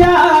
ইয়া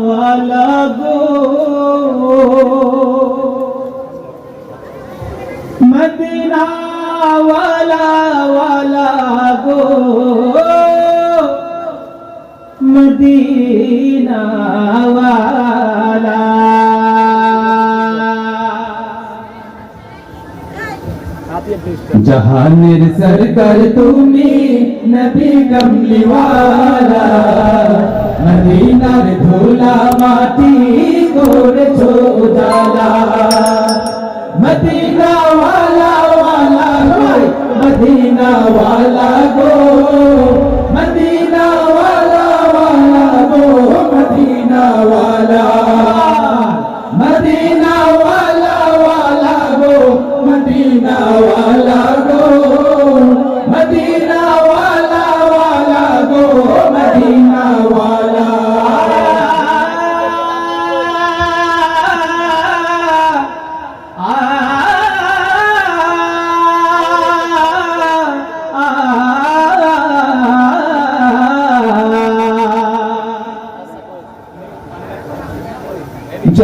ওয়ালা গো মদিনা ওয়ালা ওয়ালা গো মদিনা ওয়ালা জাহানের সরকার তুমি নবী কমলিওয়ালা মদিনার ধুলা মাটি করেছ উজালা। মদিনা ওয়ালা ওয়ালা গো মদিনা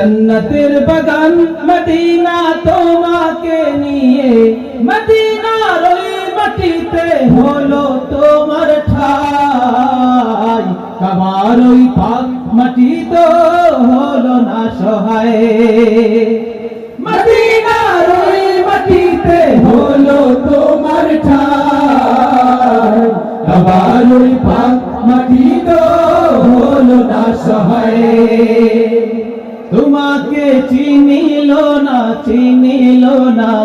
জন্নতের বাগান মদিনা তোমাকে নিয়ে। মদিনার ওই মাটিতে হলো তোমার ঠাই। কাবার ওই পাক মাটি তো হলো না সহায়। মদিনার ওই মাটিতে হলো তোমার ঠাই। কাবার ওই পাক মাটি তো হলো না সহায়।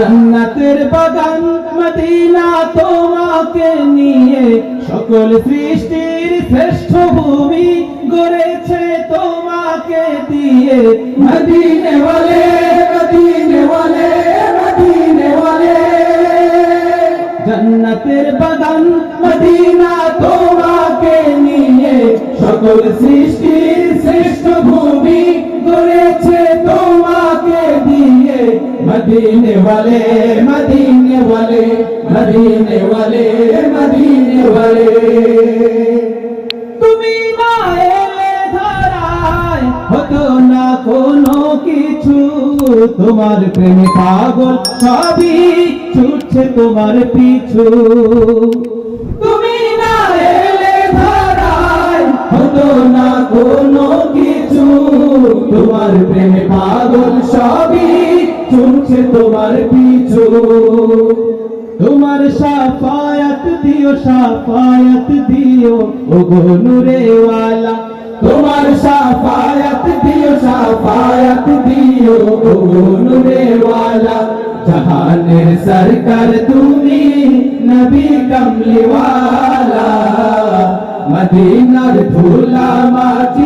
জন্নতের বাগান, মদিনা তোমাকে নিয়ে সকল সৃষ্টির শ্রেষ্ঠ ভূমি গড়েছে তোমাকে দিয়ে। মদিনে বলে মদিনে বলে মদিনে বলে জন্নতের বাগান, মদিনা তোমাকে নিয়ে সকল সৃষ্টির শ্রেষ্ঠ ভূমি মদিনে वाले मदीने वाले मदीने वाले मदीने বলে তুমি না এলে ধরায় হতো না কোনো কিছু তোমার প্রেমে পাগল সবই ছুটছে তোমার পিছু তুমি না এলে ধরায় হতো না কোনো কিছু তোমার প্রেমে পাগল সবই ছুটছে তোমার পিছু তোমার সাফায়াত দিও সাফায়াত দিও ও গো নূরেওয়ালা তোমার সাফায়াত দিও সাফায়াত দিও ও গো নূরেওয়ালা জাহানের সরকার তুমি নবী কমলিওয়ালা মদিনার ধুলা মাটি